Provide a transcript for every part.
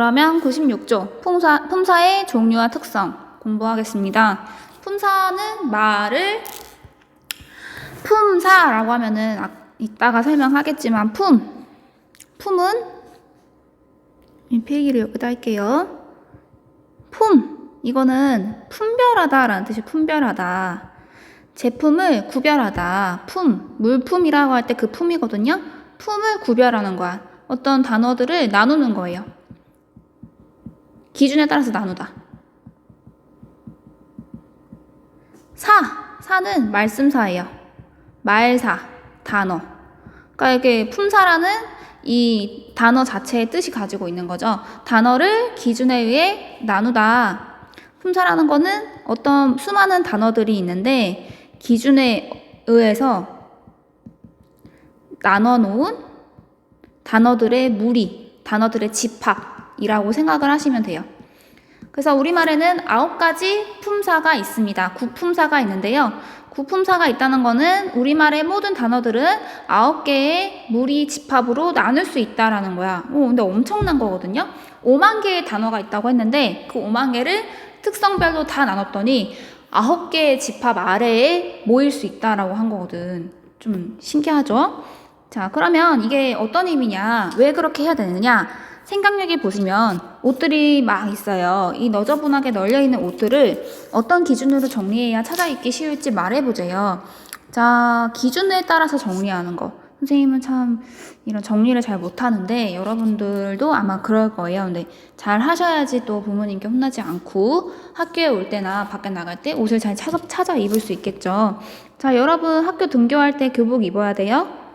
그러면 96조 품사, 품사의 종류와 특성 공부하겠습니다. 품사는 말을 품사라고 하면은 아- 이따가 설명하겠지만 품 품은 이 필기를 여기다 할게요. 품 이거는 분별하다라는 뜻이 분별하다. 제품을 구별하다. 품 물품이라고 할 때 그 품이거든요. 품을 구별하는 거야. 어떤 단어들을 나누는 거예요. 기준에 따라서 나누다. 사, 사는 말씀사예요. 말사, 단어. 그러니까 이게 품사라는 이 단어 자체의 뜻이 가지고 있는 거죠. 단어를 기준에 의해 나누다. 품사라는 거는 어떤 수많은 단어들이 있는데 기준에 의해서 나눠 놓은 단어들의 무리, 단어들의 집합이라고 생각을 하시면 돼요. 그래서 우리말에는 아홉 가지 품사가 있습니다. 구품사가 있는데요. 구품사가 있다는 거는 우리말의 모든 단어들은 아홉 개의 무리 집합으로 나눌 수 있다라는 거야. 오, 근데 엄청난 거거든요. 5만 개의 단어가 있다고 했는데 그 5만 개를 특성별로 다 나눴더니 아홉 개의 집합 아래에 모일 수 있다라고 한 거거든. 좀 신기하죠? 자, 그러면 이게 어떤 의미냐? 왜 그렇게 해야 되느냐? 생각력에 보시면 옷들이 막 있어요. 이 너저분하게 널려 있는 옷들을 어떤 기준으로 정리해야 찾아 읽기 쉬울지 말해보세요. 자, 기준에 따라서 정리하는 거. 선생님은 참 이런 정리를 잘 못하는데 여러분들도 아마 그럴 거예요. 근데 잘 하셔야지 또 부모님께 혼나지 않고 학교에 올 때나 밖에 나갈 때 옷을 잘 찾아 입을 수 있겠죠. 자, 여러분 학교 등교할 때 교복 입어야 돼요.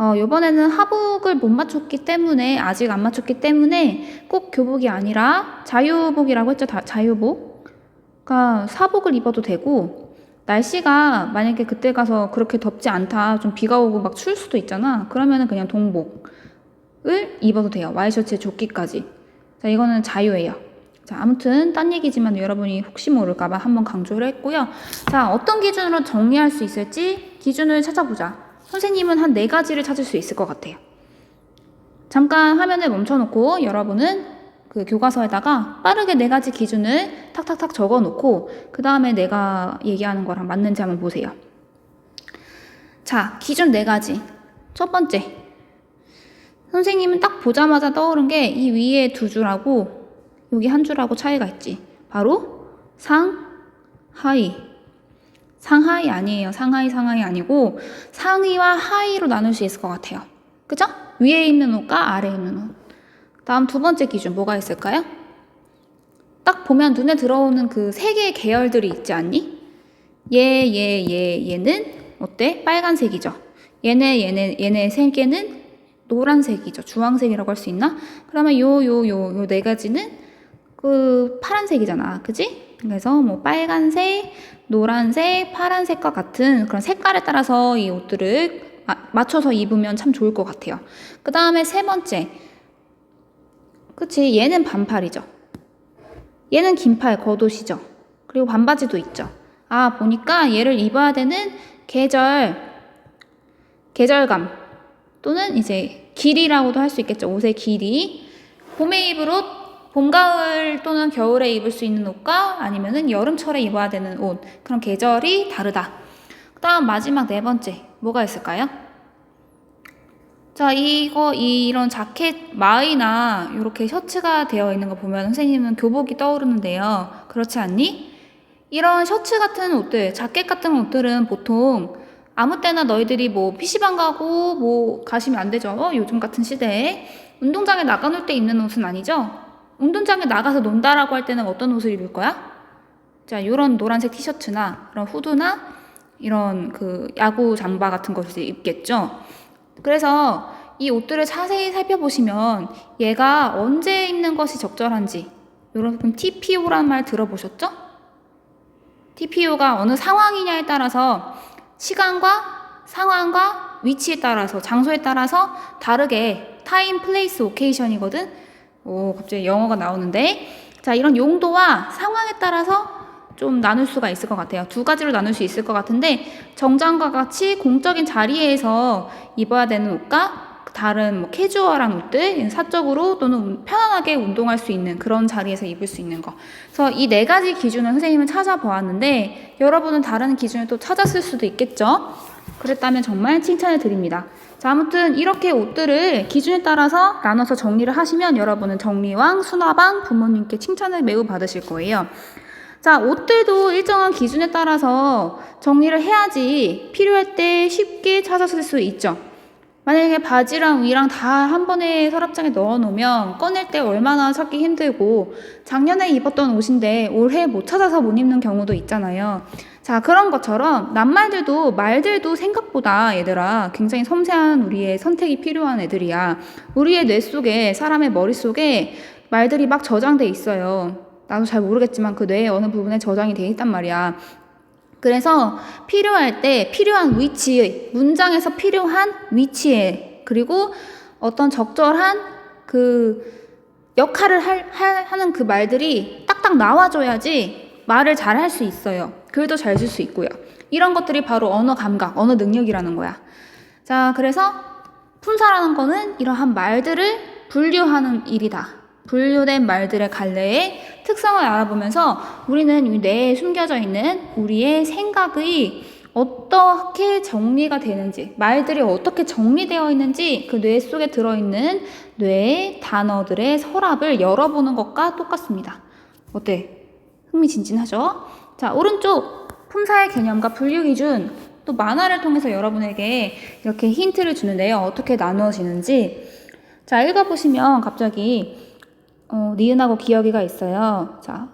어, 요번에는 하복을 못 맞췄기 때문에, 아직 안 맞췄기 때문에 꼭 교복이 아니라 자유복이라고 했죠. 다, 자유복. 그러니까 사복을 입어도 되고, 날씨가 만약에 그때 가서 그렇게 덥지 않다, 좀 비가 오고 막 추울 수도 있잖아. 그러면은 그냥 동복을 입어도 돼요. 와이셔츠에 조끼까지. 자, 이거는 자유예요. 자, 아무튼 딴 얘기지만 여러분이 혹시 모를까 봐 한번 강조를 했고요. 자, 어떤 기준으로 정리할 수 있을지 기준을 찾아보자. 선생님은 한 네 가지를 찾을 수 있을 것 같아요. 잠깐 화면을 멈춰놓고 여러분은 그 교과서에다가 빠르게 네 가지 기준을 탁탁탁 적어 놓고 그 다음에 내가 얘기하는 거랑 맞는지 한번 보세요. 자, 기준 네 가지. 첫 번째. 선생님은 딱 보자마자 떠오른 게 이 위에 두 줄하고 여기 한 줄하고 차이가 있지. 바로 상, 하이. 상하이 아니에요. 상하이 상하이 아니고 상의와 하의로 나눌 수 있을 것 같아요. 그죠? 위에 있는 옷과 아래에 있는 옷. 다음 두 번째 기준 뭐가 있을까요? 딱 보면 눈에 들어오는 그 세 개의 계열들이 있지 않니? 얘, 얘, 얘, 얘는 어때? 빨간색이죠. 얘네, 얘네, 얘네 세 개는 노란색이죠. 주황색이라고 할 수 있나? 그러면 요, 요, 요, 요 네 가지는 그 파란색이잖아. 그지? 그래서 뭐 빨간색, 노란색, 파란색과 같은 그런 색깔에 따라서 이 옷들을 맞춰서 입으면 참 좋을 것 같아요. 그 다음에 세 번째. 그치, 얘는 반팔이죠. 얘는 긴팔, 겉옷이죠. 그리고 반바지도 있죠. 아, 보니까 얘를 입어야 되는 계절, 계절감, 또는 이제 길이라고도 할 수 있겠죠. 옷의 길이. 봄에 입을 옷, 봄, 가을 또는 겨울에 입을 수 있는 옷과 아니면은 여름철에 입어야 되는 옷. 그런 계절이 다르다. 그 다음 마지막 네 번째. 뭐가 있을까요? 자, 이거, 이런 자켓, 마이나 이렇게 셔츠가 되어 있는 거 보면 선생님은 교복이 떠오르는데요. 그렇지 않니? 이런 셔츠 같은 옷들, 자켓 같은 옷들은 보통 아무 때나 너희들이 뭐 PC방 가고 뭐 가시면 안 되죠. 어, 요즘 같은 시대에. 운동장에 나가놀 때 입는 옷은 아니죠? 운동장에 나가서 논다라고 할 때는 어떤 옷을 입을 거야? 자, 요런 노란색 티셔츠나 그런 후드나 이런 그 야구 잠바 같은 것을 입겠죠. 그래서 이 옷들을 자세히 살펴보시면 얘가 언제 입는 것이 적절한지 여러분 TPO란 말 들어보셨죠? TPO가 어느 상황이냐에 따라서 시간과 상황과 위치에 따라서 장소에 따라서 다르게 타임, 플레이스, 오케이션이거든. 오, 갑자기 영어가 나오는데. 자, 이런 용도와 상황에 따라서 좀 나눌 수가 있을 것 같아요. 두 가지로 나눌 수 있을 것 같은데 정장과 같이 공적인 자리에서 입어야 되는 옷과 다른 뭐 캐주얼한 옷들, 사적으로 또는 편안하게 운동할 수 있는 그런 자리에서 입을 수 있는 거. 그래서 이 네 가지 기준을 선생님은 찾아보았는데 여러분은 다른 기준을 또 찾았을 수도 있겠죠. 그랬다면 정말 칭찬을 드립니다. 자, 아무튼 이렇게 옷들을 기준에 따라서 나눠서 정리를 하시면 여러분은 정리왕, 수나방, 부모님께 칭찬을 매우 받으실 거예요. 자, 옷들도 일정한 기준에 따라서 정리를 해야지 필요할 때 쉽게 찾았을 수 있죠. 만약에 바지랑 위랑 다 한 번에 서랍장에 넣어 놓으면 꺼낼 때 얼마나 찾기 힘들고 작년에 입었던 옷인데 올해 못 찾아서 못 입는 경우도 있잖아요. 자, 그런 것처럼 낱말들도 말들도 생각보다 얘들아 굉장히 섬세한 우리의 선택이 필요한 애들이야. 우리의 뇌 속에 사람의 머릿속에 말들이 막 저장돼 있어요. 나도 잘 모르겠지만 그 뇌의 어느 부분에 저장이 돼 있단 말이야. 그래서 필요할 때 필요한 위치의 문장에서 필요한 위치에 그리고 어떤 적절한 그 역할을 할, 할, 하는 그 말들이 딱딱 나와줘야지 말을 잘 할 수 있어요. 글도 잘 쓸 수 있고요. 이런 것들이 바로 언어 감각, 언어 능력이라는 거야. 자, 그래서 품사라는 거는 이러한 말들을 분류하는 일이다. 분류된 말들의 갈래의 특성을 알아보면서 우리는 이 뇌에 숨겨져 있는 우리의 생각의 어떻게 정리가 되는지, 말들이 어떻게 정리되어 있는지 그 뇌 속에 들어있는 뇌의 단어들의 서랍을 열어보는 것과 똑같습니다. 어때? 흥미진진하죠? 자, 오른쪽 품사의 개념과 분류 기준 또 만화를 통해서 여러분에게 이렇게 힌트를 주는데요. 어떻게 나누어지는지. 자, 읽어보시면 갑자기 어, 니은하고 기억이가 있어요. 자,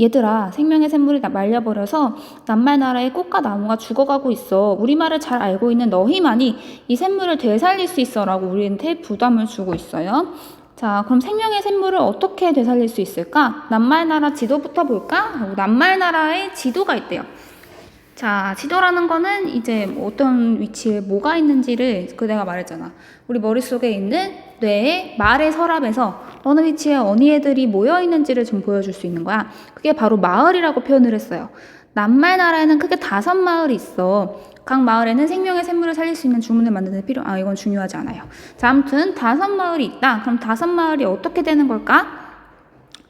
얘들아, 생명의 샘물이 나- 말려버려서 낱말나라의 꽃과 나무가 죽어가고 있어. 우리말을 잘 알고 있는 너희만이 이 샘물을 되살릴 수 있어. 라고 우리한테 부담을 주고 있어요. 자, 그럼 생명의 샘물을 어떻게 되살릴 수 있을까? 낱말나라 지도부터 볼까? 하고 낱말나라의 지도가 있대요. 자, 지도라는 거는 이제 뭐 어떤 위치에 뭐가 있는지를 그 내가 말했잖아. 우리 머릿속에 있는 뇌의 말의 서랍에서 어느 위치에 어느 애들이 모여 있는지를 좀 보여줄 수 있는 거야. 그게 바로 마을이라고 표현을 했어요. 낱말나라에는 크게 다섯 마을이 있어. 각 마을에는 생명의 샘물을 살릴 수 있는 주문을 만드는 데 필요, 아, 이건 중요하지 않아요. 자, 아무튼 다섯 마을이 있다. 그럼 다섯 마을이 어떻게 되는 걸까?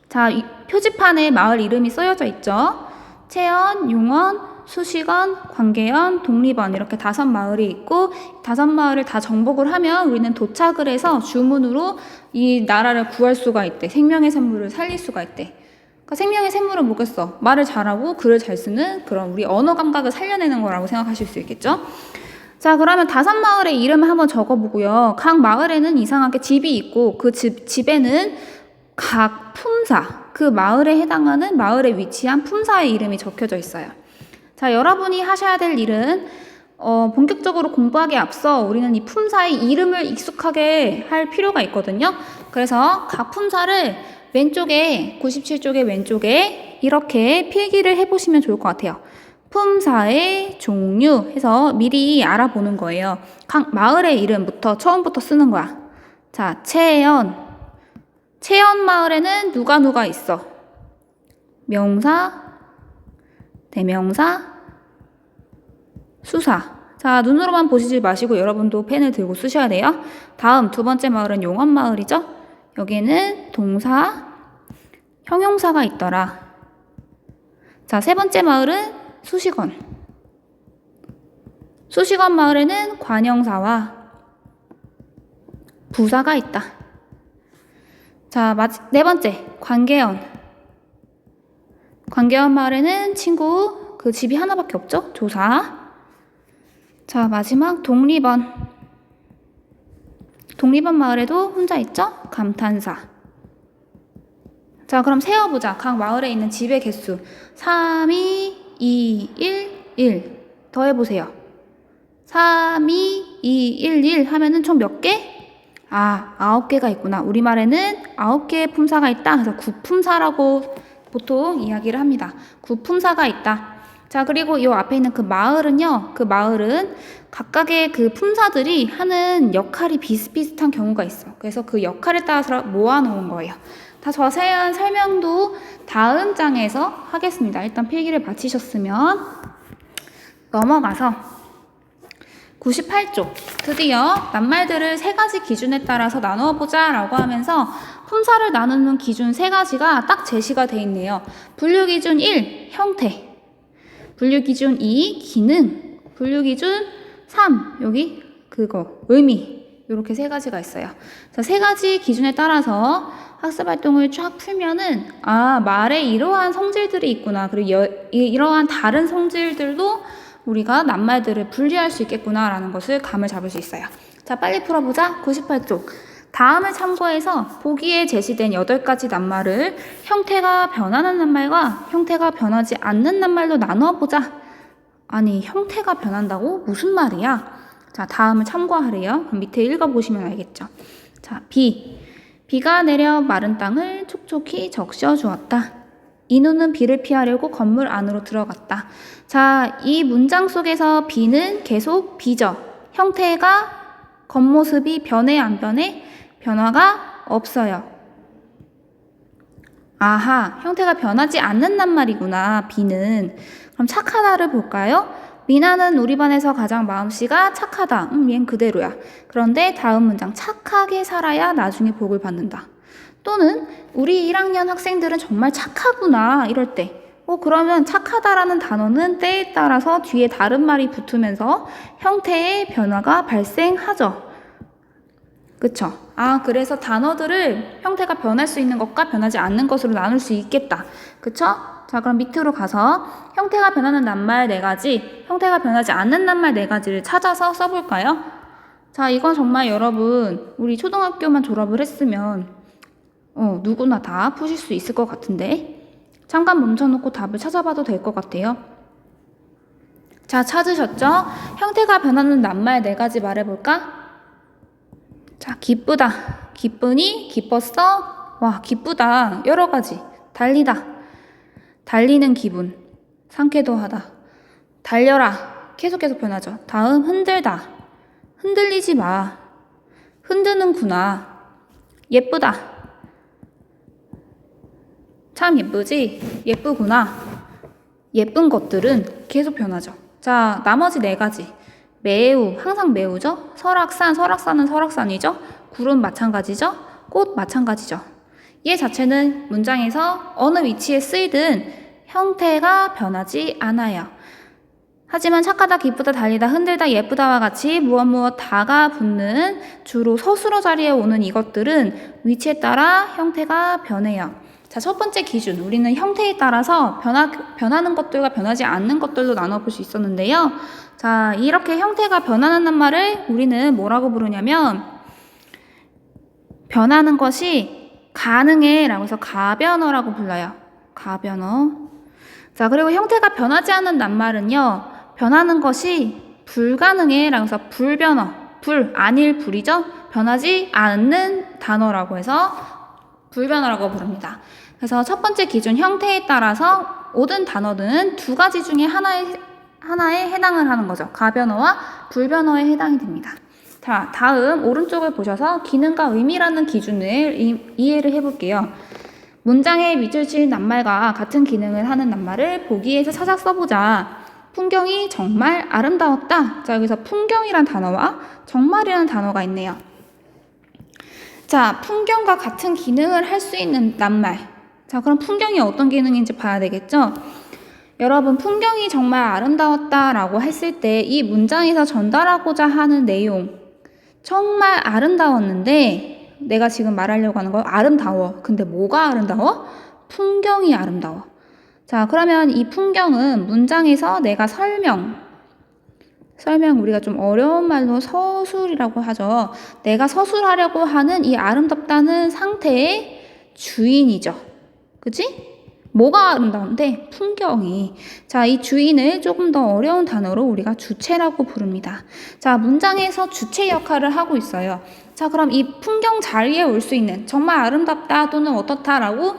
자, 이 표지판에 마을 이름이 쓰여져 있죠. 채연, 용원, 수식원, 광계연, 독립원 이렇게 다섯 마을이 있고 다섯 마을을 다 정복을 하면 우리는 도착을 해서 주문으로 이 나라를 구할 수가 있대. 생명의 샘물을 살릴 수가 있대. 그러니까 생명의 샘물은 뭐겠어? 말을 잘하고 글을 잘 쓰는 그런 우리 언어 감각을 살려내는 거라고 생각하실 수 있겠죠? 자, 그러면 다섯 마을의 이름을 한번 적어보고요. 각 마을에는 이상하게 집이 있고 그 집, 집에는 각 품사, 그 마을에 해당하는 마을에 위치한 품사의 이름이 적혀져 있어요. 자, 여러분이 하셔야 될 일은 어, 본격적으로 공부하기에 앞서 우리는 이 품사의 이름을 익숙하게 할 필요가 있거든요. 그래서 각 품사를 왼쪽에 97쪽의 왼쪽에 이렇게 필기를 해보시면 좋을 것 같아요. 품사의 종류 해서 미리 알아보는 거예요. 각 마을의 이름부터 처음부터 쓰는 거야. 자, 채연. 채연 마을에는 누가 누가 있어? 명사, 대명사, 수사. 자, 눈으로만 보시지 마시고 여러분도 펜을 들고 쓰셔야 돼요. 다음 두 번째 마을은 용원 마을이죠. 여기에는 동사, 형용사가 있더라. 자, 세 번째 마을은 수식원. 수식원 마을에는 관형사와 부사가 있다. 자, 네 번째, 관계연. 관계연 마을에는 친구, 그 집이 하나밖에 없죠? 조사. 자, 마지막 독립원. 독립원 마을에도 혼자 있죠? 감탄사. 자, 그럼 세어보자. 각 마을에 있는 집의 개수. 3, 2, 2, 1, 1. 더해보세요. 3, 2, 2, 1, 1 하면은 총 몇 개? 아, 아홉 개가 있구나. 우리말에는 아홉 개의 품사가 있다. 그래서 구품사라고 보통 이야기를 합니다. 구품사가 있다. 자, 그리고 이 앞에 있는 그 마을은요, 그 마을은 각각의 그 품사들이 하는 역할이 비슷비슷한 경우가 있어. 그래서 그 역할에 따라서 모아놓은 거예요. 다 자세한 설명도 다음 장에서 하겠습니다. 일단 필기를 마치셨으면 넘어가서 98쪽. 드디어 낱말들을 세 가지 기준에 따라서 나누어 보자라고 하면서 품사를 나누는 기준 세 가지가 딱 제시가 돼 있네요. 분류 기준 1, 형태. 분류 기준 2, 기능. 분류 기준 3, 여기 그거, 의미. 이렇게 세 가지가 있어요. 자, 세 가지 기준에 따라서 학습 활동을 쫙 풀면은 아, 말에 이러한 성질들이 있구나. 그리고 여, 이- 이러한 다른 성질들도 우리가 낱말들을 분리할 수 있겠구나라는 것을 감을 잡을 수 있어요. 자, 빨리 풀어보자. 98쪽. 다음을 참고해서 보기에 제시된 8가지 낱말을 형태가 변하는 낱말과 형태가 변하지 않는 낱말로 나누어 보자. 아니, 형태가 변한다고? 무슨 말이야? 자, 다음을 참고하래요. 밑에 읽어보시면 알겠죠. 자, 비. 비가 내려 마른 땅을 촉촉히 적셔 주었다. 인우는 비를 피하려고 건물 안으로 들어갔다. 자, 이 문장 속에서 비는 계속 비죠. 형태가 겉모습이 변해 안 변해? 변화가 없어요. 아하, 형태가 변하지 않는단 말이구나, 비는. 그럼 착하다를 볼까요? 미나는 우리 반에서 가장 마음씨가 착하다. 음, 얜 그대로야. 그런데 다음 문장, 착하게 살아야 나중에 복을 받는다. 또는 우리 1학년 학생들은 정말 착하구나, 이럴 때. 어, 그러면 착하다라는 단어는 때에 따라서 뒤에 다른 말이 붙으면서 형태의 변화가 발생하죠. 그쵸? 아, 그래서 단어들을 형태가 변할 수 있는 것과 변하지 않는 것으로 나눌 수 있겠다. 그쵸? 자, 그럼 밑으로 가서 형태가 변하는 낱말 네 가지, 형태가 변하지 않는 낱말 네 가지를 찾아서 써볼까요? 자, 이건 정말 여러분, 우리 초등학교만 졸업을 했으면, 어, 누구나 다 푸실 수 있을 것 같은데. 잠깐 멈춰놓고 답을 찾아봐도 될 것 같아요. 자, 찾으셨죠? 형태가 변하는 낱말 네 가지 말해볼까? 자, 기쁘다. 기쁘니? 기뻤어? 와, 기쁘다. 여러 가지. 달리다. 달리는 기분. 상쾌도 하다. 달려라. 계속 계속 변하죠. 다음, 흔들다. 흔들리지 마. 흔드는구나. 예쁘다. 참 예쁘지? 예쁘구나. 예쁜 것들은 계속 변하죠. 자, 나머지 네 가지. 매우, 항상 매우죠? 설악산, 설악산은 설악산이죠? 구름 마찬가지죠? 꽃 마찬가지죠? 얘 자체는 문장에서 어느 위치에 쓰이든 형태가 변하지 않아요. 하지만 착하다, 기쁘다, 달리다, 흔들다, 예쁘다와 같이 무엇 무엇 다가 붙는 주로 서술어 자리에 오는 이것들은 위치에 따라 형태가 변해요. 자, 첫 번째 기준. 우리는 형태에 따라서 변화, 변하는 것들과 변하지 않는 것들로 나눠볼 수 있었는데요. 자, 이렇게 형태가 변하는 말을 우리는 뭐라고 부르냐면, 변하는 것이 가능해 라고 해서 가변어라고 불러요. 가변어. 자, 그리고 형태가 변하지 않는 낱말은요, 변하는 것이 불가능해 라고 해서 불변어. 불, 아닐 불이죠? 변하지 않는 단어라고 해서 불변어라고 부릅니다. 그래서 첫 번째 기준 형태에 따라서 모든 단어는 두 가지 중에 하나에, 하나에 해당을 하는 거죠. 가변어와 불변어에 해당이 됩니다. 자, 다음 오른쪽을 보셔서 기능과 의미라는 기준을 이, 이해를 해볼게요. 문장에 밑줄 치는 낱말과 같은 기능을 하는 낱말을 보기에서 찾아 써보자. 풍경이 정말 아름다웠다. 자, 여기서 풍경이란 단어와 정말이라는 단어가 있네요. 자, 풍경과 같은 기능을 할 수 있는 낱말. 자, 그럼 풍경이 어떤 기능인지 봐야 되겠죠? 여러분, 풍경이 정말 아름다웠다라고 했을 때 이 문장에서 전달하고자 하는 내용, 정말 아름다웠는데, 내가 지금 말하려고 하는 거 아름다워. 근데 뭐가 아름다워? 풍경이 아름다워. 자, 그러면 이 풍경은 문장에서 내가 설명, 설명 우리가 좀 어려운 말로 서술이라고 하죠. 내가 서술하려고 하는 이 아름답다는 상태의 주인이죠. 그지? 뭐가 아름다운데? 풍경이. 자, 이 주인을 조금 더 어려운 단어로 우리가 주체라고 부릅니다. 자, 문장에서 주체 역할을 하고 있어요. 자, 그럼 이 풍경 자리에 올 수 있는 정말 아름답다 또는 어떻다라고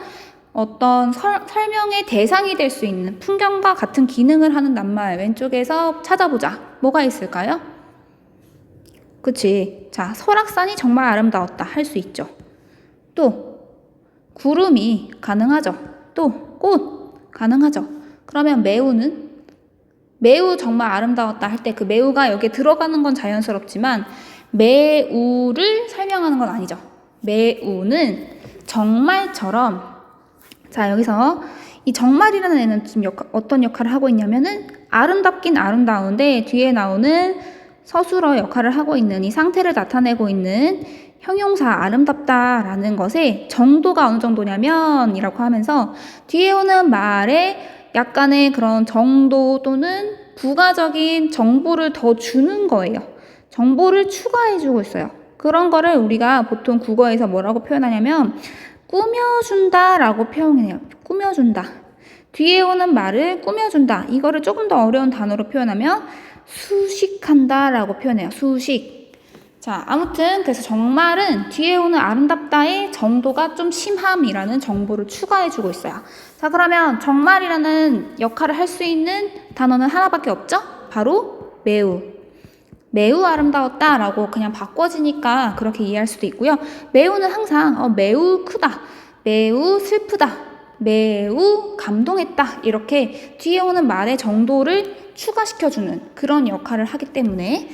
어떤 설, 설명의 대상이 될 수 있는 풍경과 같은 기능을 하는 낱말 왼쪽에서 찾아보자. 뭐가 있을까요? 그치. 자, 설악산이 정말 아름다웠다. 할 수 있죠. 또, 구름이 가능하죠. 또, 꽃 가능하죠. 그러면 매우는 매우 정말 아름다웠다 할 때 그 매우가 여기에 들어가는 건 자연스럽지만 매우를 설명하는 건 아니죠. 매우는 정말처럼 자 여기서 이 정말이라는 애는 지금 역, 어떤 역할을 하고 있냐면은 아름답긴 아름다운데 뒤에 나오는 서술어 역할을 하고 있는 이 상태를 나타내고 있는 형용사 아름답다라는 것의 정도가 어느 정도냐면 이라고 하면서 뒤에 오는 말에 약간의 그런 정도 또는 부가적인 정보를 더 주는 거예요. 정보를 추가해 주고 있어요. 그런 거를 우리가 보통 국어에서 뭐라고 표현하냐면 꾸며준다 라고 표현해요. 꾸며준다. 뒤에 오는 말을 꾸며준다. 이거를 조금 더 어려운 단어로 표현하면 수식한다 라고 표현해요. 수식. 자, 아무튼 그래서 정말은 뒤에 오는 아름답다의 정도가 좀 심함이라는 정보를 추가해주고 있어요. 자, 그러면 정말이라는 역할을 할 수 있는 단어는 하나밖에 없죠? 바로 매우. 매우 아름다웠다 라고 그냥 바꿔지니까 그렇게 이해할 수도 있고요. 매우는 항상 어, 매우 크다, 매우 슬프다, 매우 감동했다 이렇게 뒤에 오는 말의 정도를 추가시켜주는 그런 역할을 하기 때문에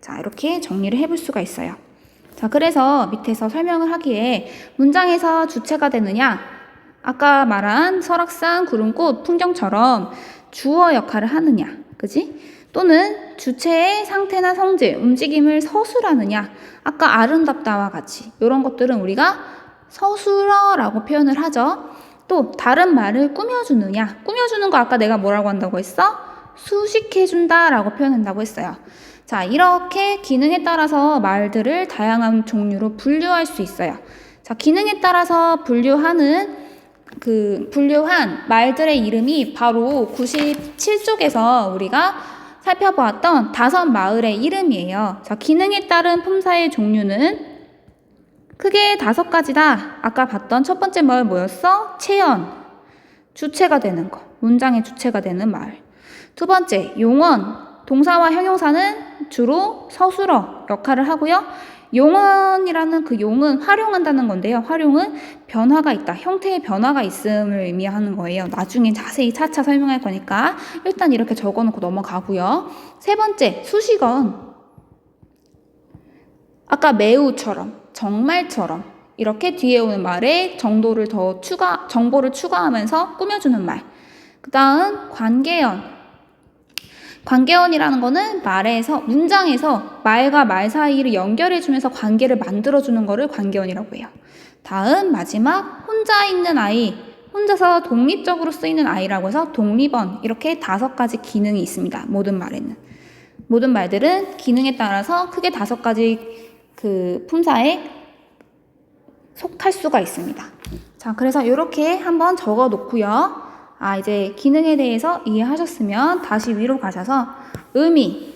자 이렇게 정리를 해볼 수가 있어요. 자 그래서 밑에서 설명을 하기에 문장에서 주체가 되느냐 아까 말한 설악산 구름꽃 풍경처럼 주어 역할을 하느냐 그지? 또는 주체의 상태나 성질, 움직임을 서술하느냐. 아까 아름답다와 같이 이런 것들은 우리가 서술어라고 표현을 하죠. 또 다른 말을 꾸며주느냐. 꾸며주는 거 아까 내가 뭐라고 한다고 했어? 수식해준다라고 표현한다고 했어요. 자, 이렇게 기능에 따라서 말들을 다양한 종류로 분류할 수 있어요. 자, 기능에 따라서 분류하는 그 분류한 말들의 이름이 바로 97쪽에서 우리가 살펴보았던 다섯 마을의 이름이에요. 자, 기능에 따른 품사의 종류는 크게 다섯 가지다. 아까 봤던 첫 번째 마을 뭐였어? 체연. 주체가 되는 거. 문장의 주체가 되는 마을. 두 번째, 용언. 동사와 형용사는 주로 서술어 역할을 하고요. 용언이라는 그 용은 활용한다는 건데요. 활용은 변화가 있다. 형태의 변화가 있음을 의미하는 거예요. 나중에 자세히 차차 설명할 거니까 일단 이렇게 적어 놓고 넘어가고요. 세 번째, 수식언. 아까 매우처럼, 정말처럼 이렇게 뒤에 오는 말에 정도를 더 추가, 정보를 추가하면서 꾸며주는 말. 그 다음, 관계연. 관계원이라는 거는 말에서 문장에서 말과 말 사이를 연결해 주면서 관계를 만들어 주는 거를 관계원이라고 해요. 다음 마지막 혼자 있는 아이 혼자서 독립적으로 쓰이는 아이라고 해서 독립원 이렇게 다섯 가지 기능이 있습니다. 모든 말에는 모든 말들은 기능에 따라서 크게 다섯 가지 그 품사에 속할 수가 있습니다. 자, 그래서 이렇게 한번 적어 놓고요. 아, 이제 기능에 대해서 이해하셨으면 다시 위로 가셔서 의미.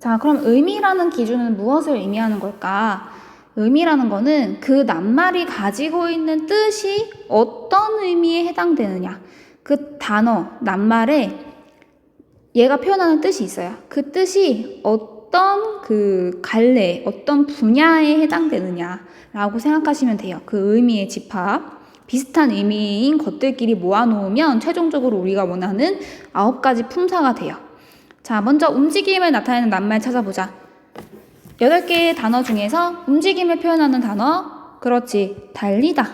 자, 그럼 의미라는 기준은 무엇을 의미하는 걸까? 의미라는 거는 그 낱말이 가지고 있는 뜻이 어떤 의미에 해당되느냐. 그 단어, 낱말에 얘가 표현하는 뜻이 있어요. 그 뜻이 어떤 그 갈래, 어떤 분야에 해당되느냐라고 생각하시면 돼요. 그 의미의 집합. 비슷한 의미인 것들끼리 모아놓으면 최종적으로 우리가 원하는 아홉 가지 품사가 돼요. 자, 먼저 움직임을 나타내는 낱말 찾아보자. 여덟 개의 단어 중에서 움직임을 표현하는 단어, 그렇지, 달리다.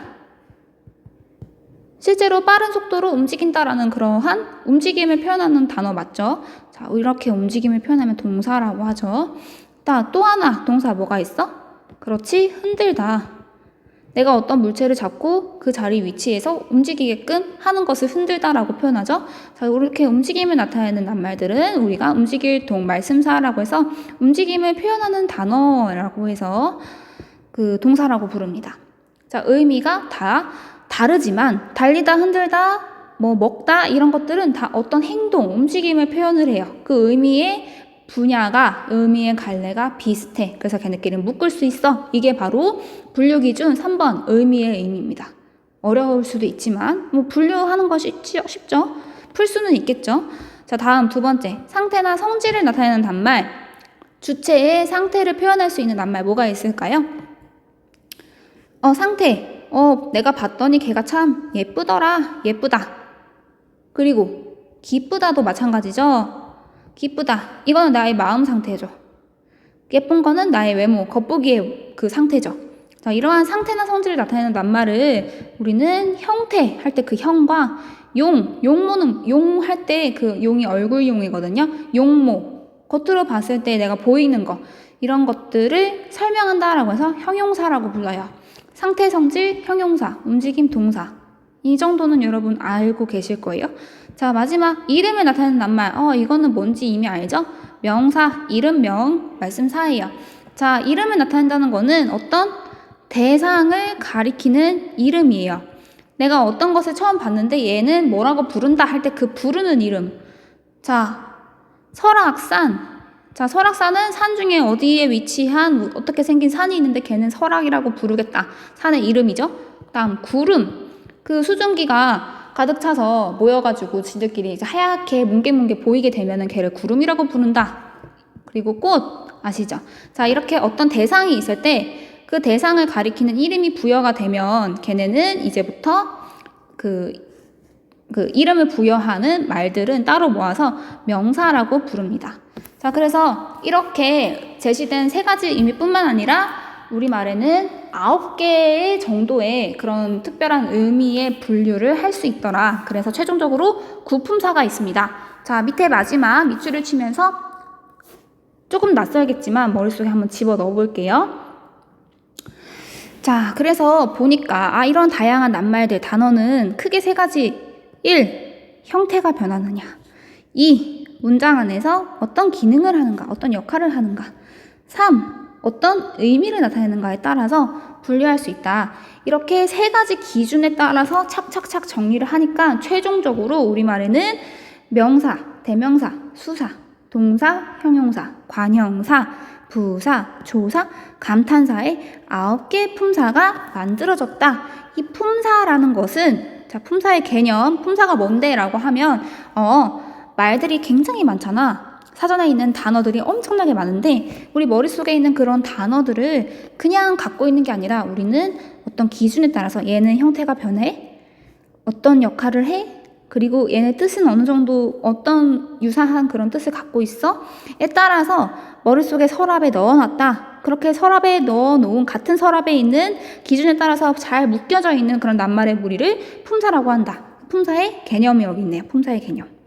실제로 빠른 속도로 움직인다라는 그러한 움직임을 표현하는 단어 맞죠? 자, 이렇게 움직임을 표현하면 동사라고 하죠. 또 하나, 동사 뭐가 있어? 그렇지, 흔들다. 내가 어떤 물체를 잡고 그 자리 위치에서 움직이게끔 하는 것을 흔들다라고 표현하죠. 자, 이렇게 움직임을 나타내는 낱말들은 우리가 움직일 동 말씀사라고 해서 움직임을 표현하는 단어라고 해서 그 동사라고 부릅니다. 자, 의미가 다 다르지만 달리다, 흔들다, 뭐 먹다 이런 것들은 다 어떤 행동, 움직임을 표현을 해요. 그 의미의 분야가 의미의 갈래가 비슷해. 그래서 걔네끼리 묶을 수 있어. 이게 바로 분류 기준 3번 의미의 의미입니다. 어려울 수도 있지만 뭐 분류하는 거 쉽죠? 쉽죠? 풀 수는 있겠죠. 자, 다음 두 번째. 상태나 성질을 나타내는 단말. 주체의 상태를 표현할 수 있는 낱말 뭐가 있을까요? 어, 상태. 어, 내가 봤더니 걔가 참 예쁘더라. 예쁘다. 그리고 기쁘다도 마찬가지죠. 기쁘다. 이거는 나의 마음 상태죠. 예쁜 거는 나의 외모, 겉보기의 그 상태죠. 자, 이러한 상태나 성질을 나타내는 낱말을 우리는 형태 할 때 그 형과 용, 용모는 용 할 때 그 용이 얼굴 용이거든요. 용모. 겉으로 봤을 때 내가 보이는 거 이런 것들을 설명한다라고 해서 형용사라고 불러요. 상태, 성질, 형용사, 움직임, 동사. 이 정도는 여러분 알고 계실 거예요. 자, 마지막 이름을 나타내는 낱말. 어, 이거는 뭔지 이미 알죠? 명사, 이름, 명, 말씀 사이에요. 자, 이름을 나타낸다는 거는 어떤 대상을 가리키는 이름이에요. 내가 어떤 것을 처음 봤는데 얘는 뭐라고 부른다 할 때 그 부르는 이름. 자, 설악산. 자, 설악산은 산 중에 어디에 위치한 뭐 어떻게 생긴 산이 있는데 걔는 설악이라고 부르겠다. 산의 이름이죠. 다음 구름. 그 수증기가 가득 차서 모여가지고 지들끼리 하얗게 뭉게뭉게 보이게 되면은 걔를 구름이라고 부른다. 그리고 꽃 아시죠? 자, 이렇게 어떤 대상이 있을 때 그 대상을 가리키는 이름이 부여가 되면 걔네는 이제부터 그, 그 이름을 부여하는 말들은 따로 모아서 명사라고 부릅니다. 자, 그래서 이렇게 제시된 세 가지 의미뿐만 아니라 우리말에는 아홉 개의 정도의 그런 특별한 의미의 분류를 할 수 있더라. 그래서 최종적으로 구품사가 있습니다. 자, 밑에 마지막 밑줄을 치면서 조금 낯설겠지만 머릿속에 한번 집어 넣어 볼게요. 자, 그래서 보니까 아 이런 다양한 낱말들 단어는 크게 세 가지. 1. 형태가 변하느냐. 2. 문장 안에서 어떤 기능을 하는가, 어떤 역할을 하는가. 3. 어떤 의미를 나타내는가에 따라서 분류할 수 있다. 이렇게 세 가지 기준에 따라서 착착착 정리를 하니까 최종적으로 우리말에는 명사, 대명사, 수사, 동사, 형용사, 관형사, 부사, 조사, 감탄사의 아홉 개의 품사가 만들어졌다. 이 품사라는 것은 자, 품사의 개념, 품사가 뭔데라고 하면 어, 말들이 굉장히 많잖아. 사전에 있는 단어들이 엄청나게 많은데 우리 머릿속에 있는 그런 단어들을 그냥 갖고 있는 게 아니라 우리는 어떤 기준에 따라서 얘는 형태가 변해? 어떤 역할을 해? 그리고 얘네 뜻은 어느 정도 어떤 유사한 그런 뜻을 갖고 있어? 에 따라서 머릿속에 서랍에 넣어놨다. 그렇게 서랍에 넣어놓은 같은 서랍에 있는 기준에 따라서 잘 묶여져 있는 그런 낱말의 무리를 품사라고 한다. 품사의 개념이 여기 있네요. 품사의 개념.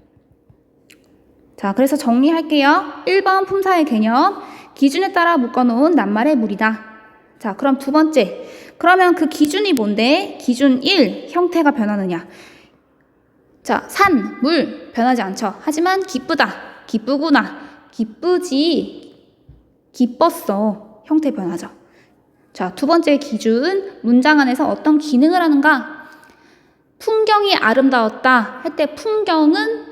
자, 그래서 정리할게요. 1번 품사의 개념. 기준에 따라 묶어놓은 낱말의 무리다. 자, 그럼 두 번째. 그러면 그 기준이 뭔데? 기준 1. 형태가 변하느냐. 자, 산, 물, 변하지 않죠. 하지만 기쁘다, 기쁘구나, 기쁘지, 기뻤어. 형태 변하죠. 자, 두 번째 기준, 문장 안에서 어떤 기능을 하는가? 풍경이 아름다웠다 할 때 풍경은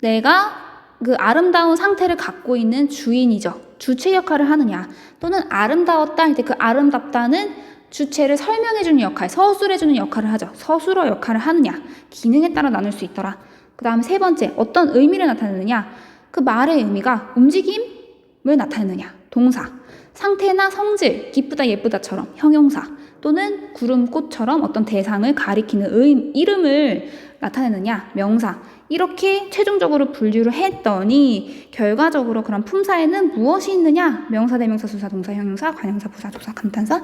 내가 그 아름다운 상태를 갖고 있는 주인이죠. 주체 역할을 하느냐. 또는 아름다웠다 할 때 그 아름답다는 주체를 설명해주는 역할, 서술해주는 역할을 하죠. 서술어 역할을 하느냐. 기능에 따라 나눌 수 있더라. 그 다음 세 번째, 어떤 의미를 나타내느냐. 그 말의 의미가 움직임을 나타내느냐. 동사. 상태나 성질, 기쁘다, 예쁘다처럼 형용사. 또는 구름, 꽃처럼 어떤 대상을 가리키는 의, 이름을 나타내느냐. 명사. 이렇게 최종적으로 분류를 했더니 결과적으로 그런 품사에는 무엇이 있느냐? 명사, 대명사, 수사, 동사, 형용사, 관형사, 부사, 조사, 감탄사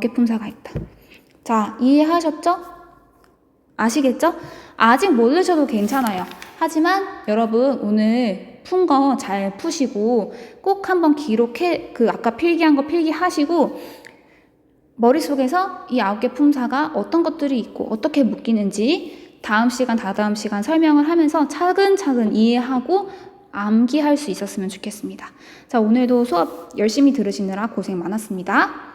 개 품사가 있다. 자, 이해하셨죠? 아시겠죠? 아직 모르셔도 괜찮아요. 하지만 여러분 오늘 푼 거 잘 푸시고 꼭 한번 기록해 그 아까 필기한 거 필기하시고 머릿속에서 이 아홉 개 품사가 어떤 것들이 있고 어떻게 묶이는지 다음 시간, 다다음 시간 설명을 하면서 차근차근 이해하고 암기할 수 있었으면 좋겠습니다. 자, 오늘도 수업 열심히 들으시느라 고생 많았습니다.